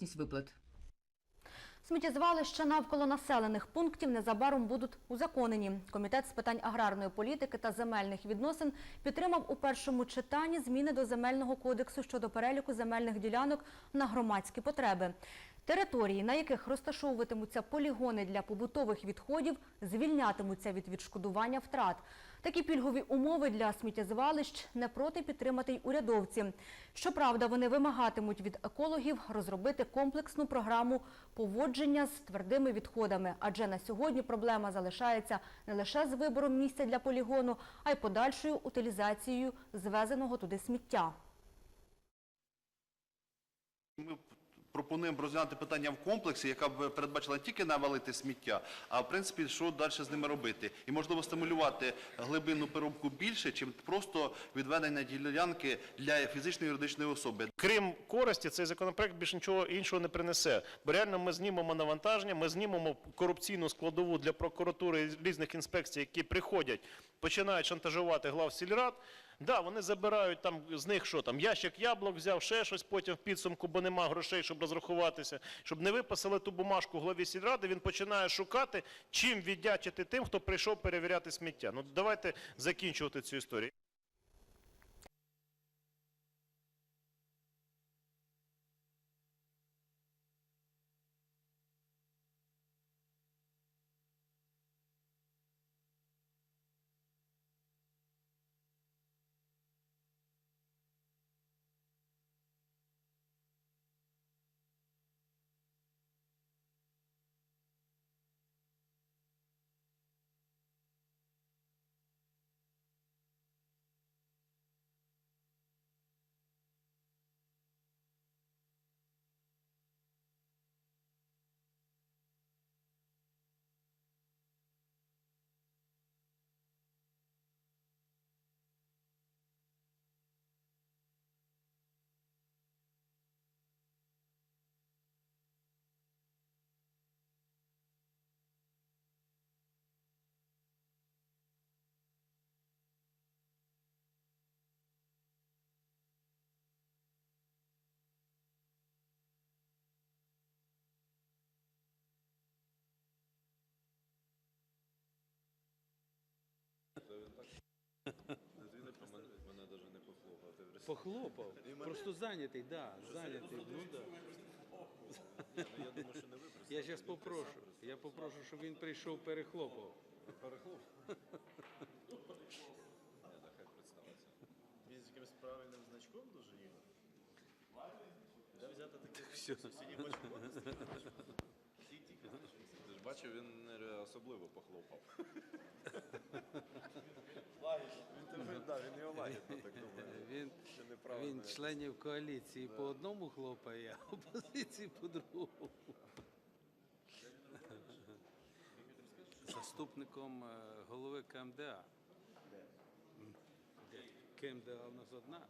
виплат. Сміттєзвалища навколо населених пунктів незабаром будуть узаконені. Комітет з питань аграрної політики та земельних відносин підтримав у першому читанні зміни до земельного кодексу щодо переліку земельних ділянок на громадські потреби. Території, на яких розташовуватимуться полігони для побутових відходів, звільнятимуться від відшкодування втрат. Такі пільгові умови для сміттєзвалищ не проти підтримати й урядовці. Щоправда, вони вимагатимуть від екологів розробити комплексну програму поводження з твердими відходами, адже на сьогодні проблема залишається не лише з вибором місця для полігону, а й подальшою утилізацією звезеного туди сміття. Ми пропонуємо розглянути питання в комплексі, яка б передбачила не тільки навалити сміття, а в принципі, що далі з ними робити. І можливо стимулювати глибинну переробку більше, чим просто відведення ділянки для фізичної і юридичної особи. Крім користі, цей законопроект більше нічого іншого не принесе. Бо реально ми знімемо навантаження, ми знімемо корупційну складову для прокуратури різних інспекцій, які приходять, починають шантажувати глав сільрад. Да, вони забирають там з них що там, ящик яблук взяв, ще щось потім в підсумку, бо нема грошей, щоб розрахуватися. Щоб не виписали ту бумажку голові сільради, він починає шукати, чим віддячити тим, хто прийшов перевіряти сміття. Ну давайте закінчувати цю історію. Похлопав. Просто зайнятий, да, зайнятий. Ну да. Я зараз попрошу. Я попрошу, щоб він прийшов перехлопав. Він з якимось правильним значком дуже їхав. Де взяти таке Все. синій бачок? Всі тільки Ти ж бачив, він особливо похлопав. Лагідно. Він тебе, да, він його лагідно, так думаю. Він, Ще неправильно. він членів коаліції по одному хлопає, а опозиції по другому. Заступником е, голови КМДА. КМДА у нас одна.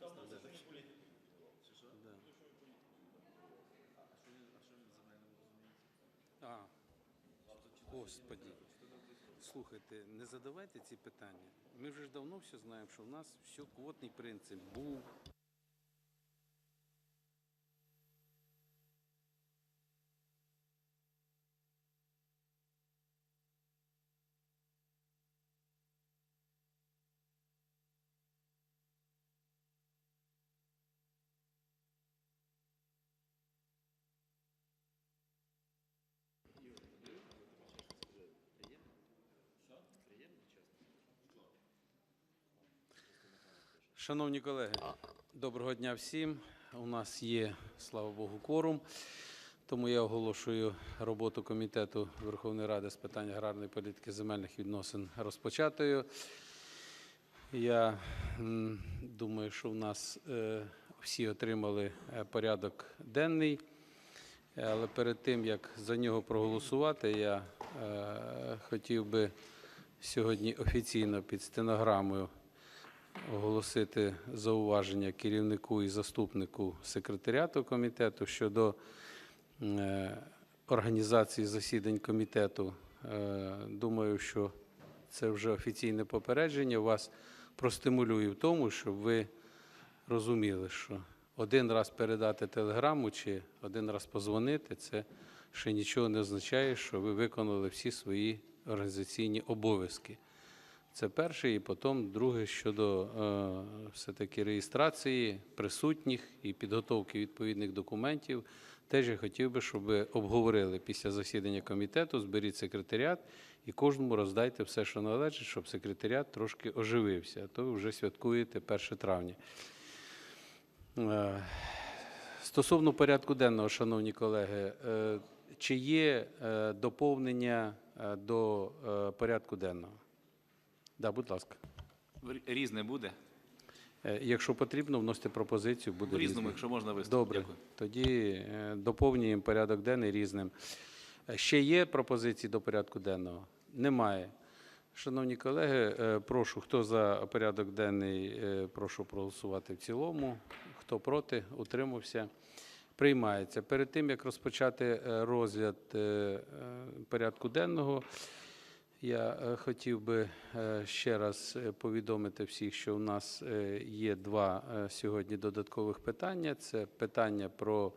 Да. А, Господи. Слухайте, не задавайте ці питання. Ми вже ж давно все знаємо, що в нас все квотний принцип був. Шановні колеги, доброго дня всім. У нас є, слава Богу, кворум. Тому я оголошую роботу Комітету Верховної Ради з питань аграрної політики земельних відносин розпочатою. Я думаю, що в нас е, всі отримали е, порядок денний. Але перед тим, як за нього проголосувати, я е, хотів би сьогодні офіційно під стенограмою оголосити зауваження керівнику і заступнику секретаріату комітету щодо е, організації засідань комітету. Е, Думаю, що це вже офіційне попередження. Вас простимулюю в тому, щоб ви розуміли, що один раз передати телеграму чи один раз позвонити, це ще нічого не означає, що ви виконали всі свої організаційні обов'язки. Це перше, і потім друге щодо е, все-таки реєстрації присутніх і підготовки відповідних документів. Теж я хотів би, щоб обговорили після засідання комітету, зберіть секретаріат і кожному роздайте все, що належить, щоб секретаріат трошки оживився. А то ви вже святкуєте 1 травня. Е, Стосовно порядку денного, шановні колеги, е, чи є доповнення до порядку денного? Да, будь ласка. Різне буде. Е, Якщо потрібно, вносите пропозицію, буде В різному, різним. якщо можна виступ. Добре, Дякую. тоді е, доповнюємо порядок денний різним. Е, Ще є пропозиції до порядку денного? Немає. Шановні колеги, прошу, хто за порядок денний, прошу проголосувати в цілому. Хто проти, утримався. Приймається. Перед тим, як розпочати розгляд порядку денного, я е, хотів би е, ще раз е, повідомити всіх, що у нас є два сьогодні додаткових питання. Це питання про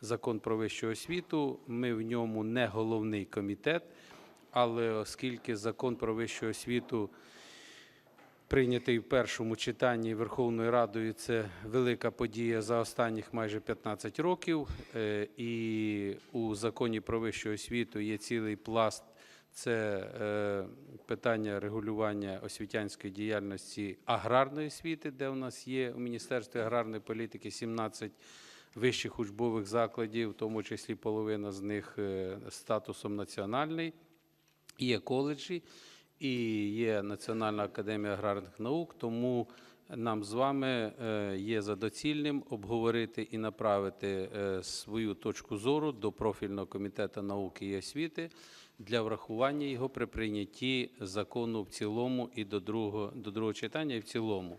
закон про вищу освіту. Ми в ньому не головний комітет, але оскільки закон про вищу освіту прийнятий в першому читанні Верховною Радою. Це велика подія за останніх майже 15 років. І у законі про вищу освіту є цілий пласт. Це е, питання регулювання освітянської діяльності аграрної освіти, де у нас є у Міністерстві аграрної політики 17 вищих учбових закладів, в тому числі половина з них е, статусом національний. Є коледжі і є Національна академія аграрних наук, тому нам з вами е, є за доцільним обговорити і направити свою точку зору до профільного комітету науки і освіти для врахування його при прийнятті закону в цілому і до другого, до другого читання і в цілому.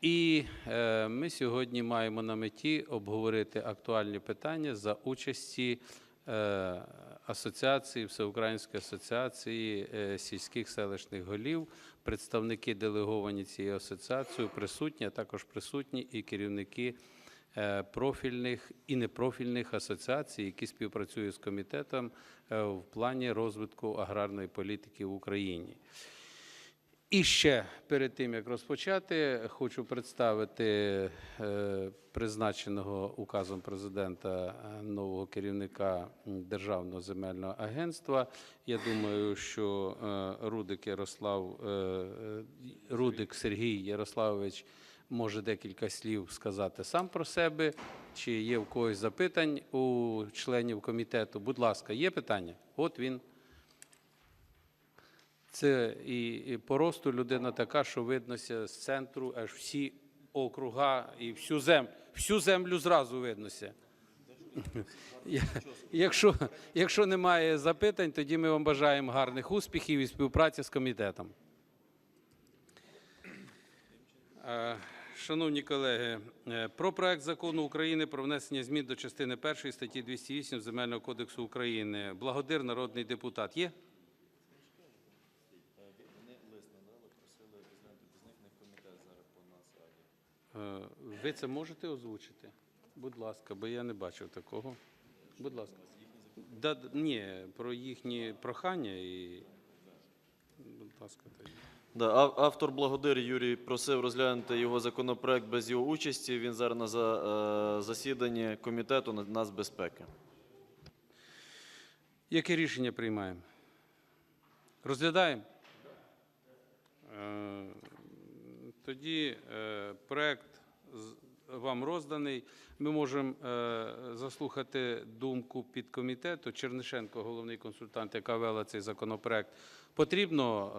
І е, ми сьогодні маємо на меті обговорити актуальні питання за участі е, асоціації, Всеукраїнської асоціації е, сільських селищних голів, представники делеговані цією асоціацією присутні, а також присутні і керівники профільних і непрофільних асоціацій, які співпрацюють з комітетом е, в плані розвитку аграрної політики в Україні. І ще перед тим як розпочати, хочу представити е, призначеного указом президента е, нового керівника Державного земельного агентства. Я думаю, що е, Рудик Ярослав е, е, Рудик Сергій Ярославович може декілька слів сказати сам про себе. Чи є в когось запитань у членів комітету? Будь ласка, є питання? От він. Це і, по росту людина така, що виднося з центру аж всі округа і всю землю, всю землю зразу виднося. Якщо, якщо немає запитань, тоді ми вам бажаємо гарних успіхів і співпраці з комітетом. Шановні колеги, е, про проект закону України про внесення змін до частини 1 статті 208 Земельного кодексу України. Благодир народний депутат є? Е, Ви це можете озвучити? Будь ласка, бо я не бачив такого. Будь ласка. Да, ні, про їхні прохання і. Будь ласка, тоді. Да, автор Благодир Юрій просив розглянути його законопроект без його участі. Він зараз на е, засіданні комітету нацбезпеки. Яке рішення приймаємо? Розглядаємо? Е, Тоді е, проект вам розданий. Ми можемо заслухати думку підкомітету. Чернишенко, головний консультант, яка вела цей законопроект. Потрібно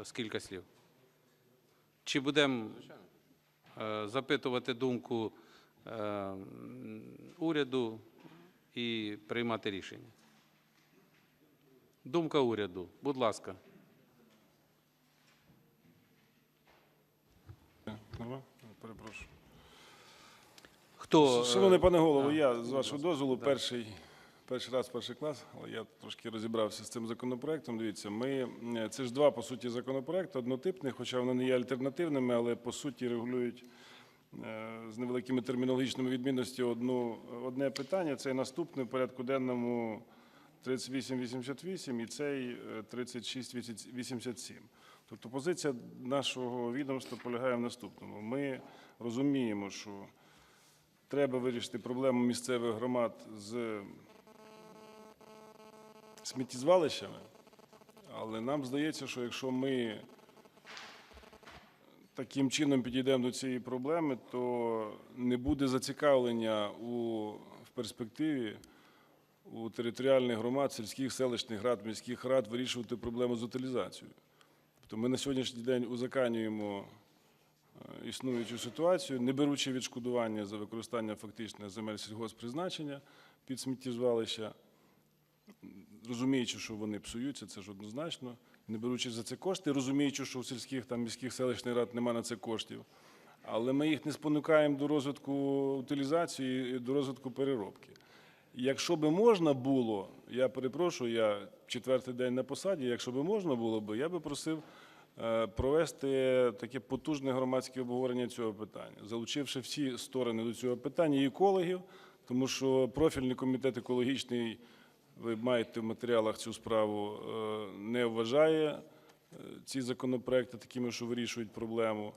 е, скільки слів? Чи будемо е, запитувати думку е, уряду і приймати рішення? Думка уряду, будь ласка. Перепрошую. Хто? е, Шановний пане голово, я з вашого дозволу перший, перший раз перший клас, але я трошки розібрався з цим законопроектом. Дивіться, ми е, це ж два по суті законопроекти, однотипні, хоча вони не є альтернативними, але по суті регулюють е, з невеликими термінологічними відмінностями одну, одне питання. Це наступне в порядку денному 3888 і цей е, 3687. Тобто позиція нашого відомства полягає в наступному. Ми розуміємо, що треба вирішити проблему місцевих громад з сміттєзвалищами, але нам здається, що якщо ми таким чином підійдемо до цієї проблеми, то не буде зацікавлення у, в перспективі у територіальних громад, сільських, селищних рад, міських рад вирішувати проблему з утилізацією. Тобто ми на сьогоднішній день узаканюємо е, існуючу ситуацію, не беручи відшкодування за використання фактично земель сільгосппризначення під сміттєзвалища, розуміючи, що вони псуються, це ж однозначно, не беручи за це кошти, розуміючи, що у сільських там міських селищних рад немає на це коштів. Але ми їх не спонукаємо до розвитку утилізації, і до розвитку переробки. Якщо би можна було, я перепрошую, я четвертий день на посаді, якщо би можна було би, я би просив е, провести таке потужне громадське обговорення цього питання, залучивши всі сторони до цього питання і екологів, тому що профільний комітет екологічний, ви маєте в матеріалах цю справу, е, не вважає е, ці законопроекти такими, що вирішують проблему.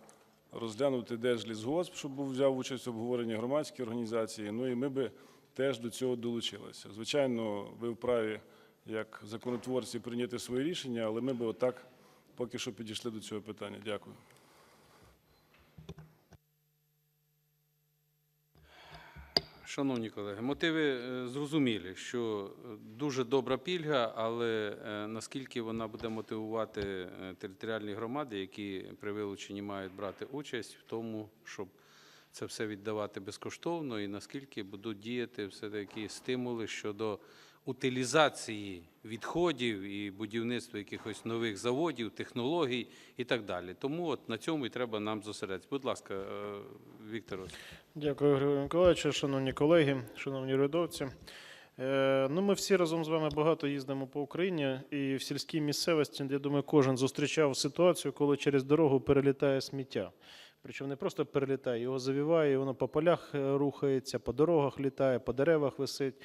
Розглянути Держлісгосп, щоб був взяв участь в обговоренні громадської організації. Ну і ми би теж до цього долучилися. Звичайно, ви вправі як законотворці прийняти своє рішення, але ми би отак поки що підійшли до цього питання. Дякую. Шановні колеги, мотиви е, зрозумілі, що е, дуже добра пільга, але е, наскільки вона буде мотивувати територіальні громади, які при вилученні мають брати участь в тому, щоб це все віддавати безкоштовно, і наскільки будуть діяти все-таки стимули щодо утилізації відходів і будівництва якихось нових заводів, технологій і так далі. Тому от на цьому і треба нам зосередитися. Будь ласка, е, Віктор. Дякую, Григорій Миколаївич, шановні колеги, шановні урядовці. Е, Ну, ми всі разом з вами багато їздимо по Україні, і в сільській місцевості, я думаю, кожен зустрічав ситуацію, коли через дорогу перелітає сміття. Причому не просто перелітає, його завіває, воно по полях е, рухається, по дорогах літає, по деревах висить.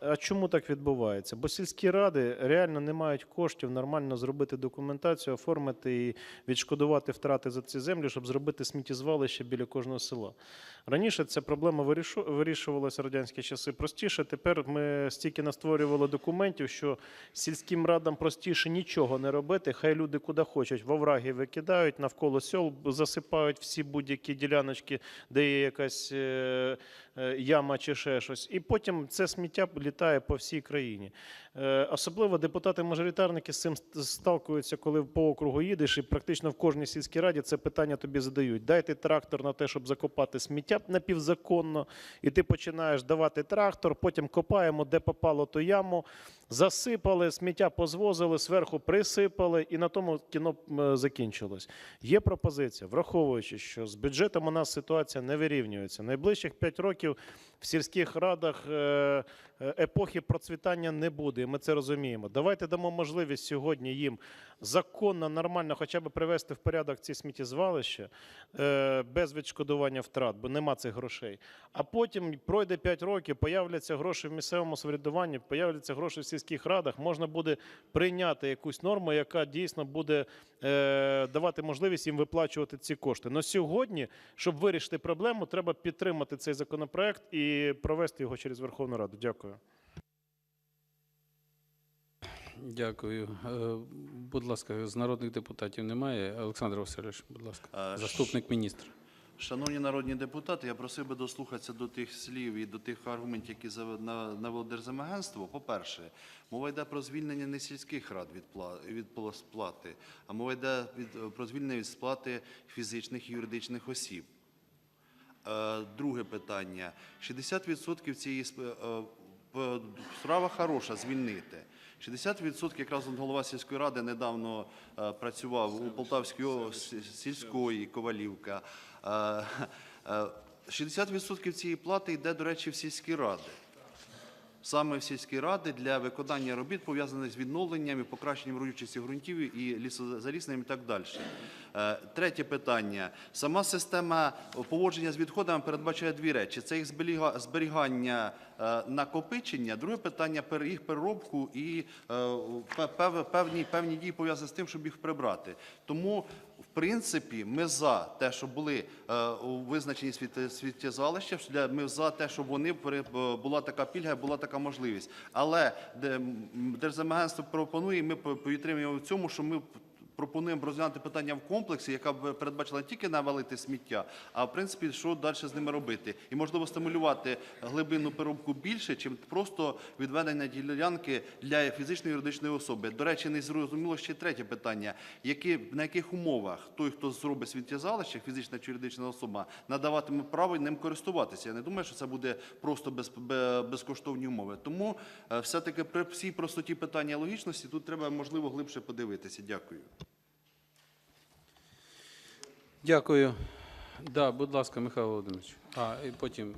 А чому так відбувається? Бо сільські ради реально не мають коштів нормально зробити документацію, оформити і відшкодувати втрати за ці землі, щоб зробити сміттєзвалище біля кожного села. Раніше ця проблема вирішу- вирішувалася в радянські часи простіше. Тепер ми стільки настворювали документів, що сільським радам простіше нічого не робити. Хай люди куди хочуть, в овраги викидають, навколо сел засипають всі будь-які діляночки, де є якась е, яма чи ще щось. І потім це сміття літає по всій країні. Е, Особливо депутати-мажоритарники з цим сталкуються, коли по округу їдеш, і практично в кожній сільській раді це питання тобі задають. Дайте трактор на те, щоб закопати сміття напівзаконно, і ти починаєш давати трактор, потім копаємо, де попало ту яму, засипали, сміття позвозили, зверху присипали, і на тому кіно закінчилось. Є пропозиція, враховуючи, що з бюджетом у нас ситуація не вирівнюється. Найближчих 5 років в сільських радах е, е, епохи процвітання не буде. Ми це розуміємо. Давайте дамо можливість сьогодні їм законно, нормально, хоча б привести в порядок ці сміттєзвалища е, без відшкодування втрат, бо нема цих грошей. А потім пройде 5 років, появляться гроші в місцевому самоврядуванні, появляться гроші в сільських радах. Можна буде прийняти якусь норму, яка дійсно буде е, давати можливість їм виплачувати ці кошти. Но сьогодні, щоб вирішити проблему, треба підтримати цей законопроект і провести його через Верховну Раду. Дякую. Дякую. Е, Будь ласка, з народних депутатів немає. Олександр Васильович, будь ласка, заступник міністра. Шановні народні депутати, я просив би дослухатися до тих слів і до тих аргументів, які навело Держземагентство. По-перше, мова йде про звільнення не сільських рад від пла- від пла- сплати, а мова йде про звільнення від сплати фізичних і юридичних осіб. Е, Друге питання. 60% цієї е, справа хороша звільнити. 60% якраз голова сільської ради недавно е, працював у Полтавській сільської Ковалівка. Е, е, 60% цієї плати йде, до речі, в сільські ради. Саме в сільські ради для виконання робіт, пов'язаних з відновленням і покращенням родючості ґрунтів і лісозалісненням і так далі. Е, Третє питання. Сама система поводження з відходами передбачає дві речі: це їх зберіга- зберігання, е, накопичення. Друге питання їх переробку і е, певні, певні дії пов'язані з тим, щоб їх прибрати. Тому принципі, ми за те, були е, у визначені світ- світтєзвалища, для- ми за те, щоб вони пере- була така пільга, була така можливість. Але Держземагентство пропонує, ми підтримуємо в цьому, що ми пропонуємо розглянути питання в комплексі, яка б передбачила не тільки навалити сміття, а в принципі, що далі з ними робити. І можливо стимулювати глибинну переробку більше, чим просто відведення ділянки для фізичної і юридичної особи. До речі, не зрозуміло ще третє питання: які на яких умовах той, хто зробить сміттєзалище, фізична чи юридична особа, надаватиме право ним користуватися. Я не думаю, що це буде просто без, безкоштовні умови. Тому е, все-таки при всій простоті питання логічності тут треба можливо глибше подивитися. Дякую. Дякую. Да, будь ласка, Михайло Володимирович. А, і потім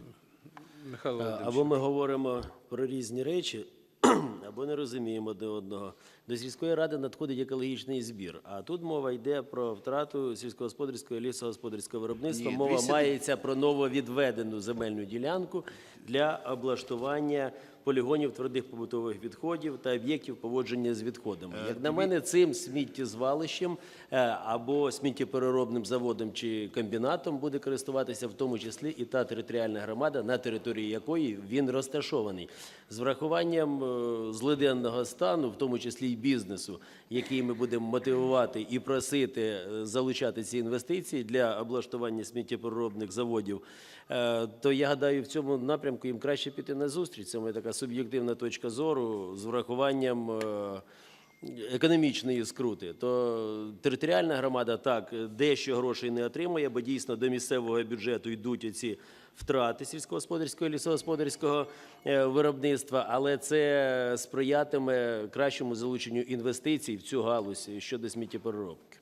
Михайло Володимирович. Або ми говоримо про різні речі, або не розуміємо одне одного. До сільської ради надходить екологічний збір. А тут мова йде про втрату сільськогосподарського і лісогосподарського виробництва. Ні, мова 200 мається про нововідведену земельну ділянку для облаштування полігонів твердих побутових відходів та об'єктів поводження з відходами. Е, Як на мене, цим сміттєзвалищем е, або сміттєпереробним заводом чи комбінатом буде користуватися в тому числі і та територіальна громада, на території якої він розташований. З врахуванням е, злиденного стану, в тому числі й бізнесу, який ми будемо мотивувати і просити е, залучати ці інвестиції для облаштування сміттєпереробних заводів, е, то я гадаю, в цьому напрямку їм краще піти на зустріч. Це моя така суб'єктивна точка зору з врахуванням. е, економічної скрути, то територіальна громада так дещо грошей не отримує, бо дійсно до місцевого бюджету йдуть ці втрати сільськогосподарського і лісогосподарського е, виробництва, але це сприятиме кращому залученню інвестицій в цю галузь щодо сміттєпереробки.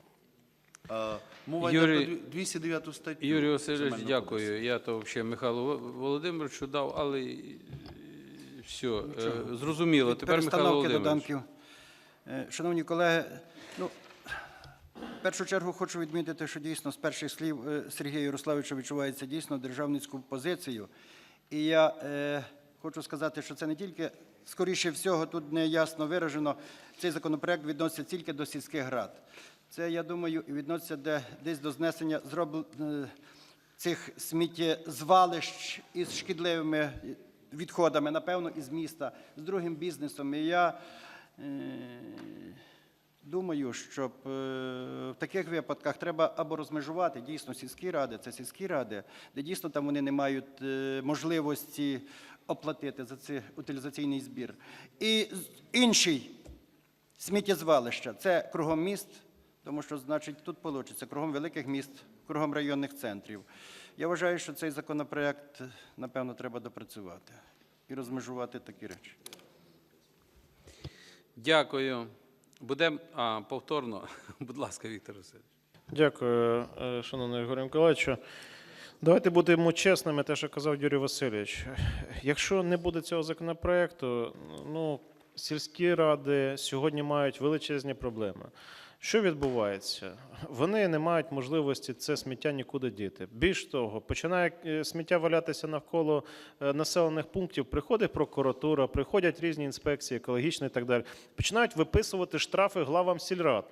Мова Юрій- йде про 209 статтю. Юрій Васильович, дякую. Я то взагалі Михайлу Володимировичу дав, але все, зрозуміло. Тепер Михайло Володимирович. доданків. Е, Шановні колеги, ну, першу чергу хочу відмітити, що дійсно з перших слів е, Сергія Ярославовича відчувається дійсно державницьку позицію. І я е, хочу сказати, що це не тільки, скоріше всього, тут не ясно виражено, цей законопроект відноситься тільки до сільських рад. Це, я думаю, відноситься де, десь до знесення зробл... е, цих сміттєзвалищ із шкідливими відходами, напевно, із міста, з другим бізнесом. І я е, думаю, щоб е, в таких випадках треба або розмежувати дійсно сільські ради, це сільські ради, де дійсно там вони не мають е, можливості оплатити за цей утилізаційний збір. І інший сміттєзвалища це кругом міст, тому що, значить, тут вийде кругом великих міст, кругом районних центрів. Я вважаю, що цей законопроект, напевно, треба допрацювати і розмежувати такі речі. Дякую. Будемо повторно. Будь ласка, Віктор Васильович. Дякую, е, шановний Ігор Миколаївичу. Давайте будемо чесними, те, що казав Юрій Васильович. Якщо не буде цього законопроекту, ну, сільські ради сьогодні мають величезні проблеми. Що відбувається? Вони не мають можливості це сміття нікуди діти. Більш того, починає е, сміття валятися навколо е, населених пунктів. Приходить прокуратура, приходять різні інспекції, екологічні і так далі. Починають виписувати штрафи главам сільрад.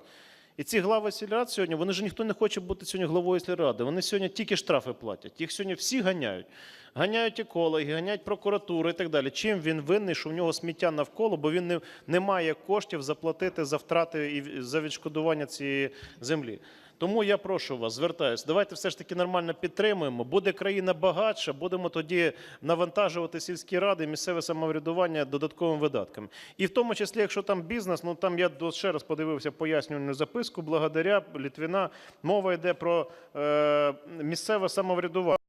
І ці глави сільрад сьогодні, вони ж ніхто не хоче бути сьогодні главою сільради. Вони сьогодні тільки штрафи платять. Їх сьогодні всі ганяють. Ганяють екологи, ганяють прокуратури і так далі. Чим він винний, що в нього сміття навколо, бо він не, не має коштів заплатити за втрати і за відшкодування цієї землі. Тому я прошу вас, звертаюся, давайте все ж таки нормально підтримуємо. Буде країна багатша, будемо тоді навантажувати сільські ради, місцеве самоврядування додатковими видатками. І в тому числі, якщо там бізнес, ну там я ще раз подивився пояснювальну записку. Благодаря Літвіна мова йде про е, місцеве самоврядування.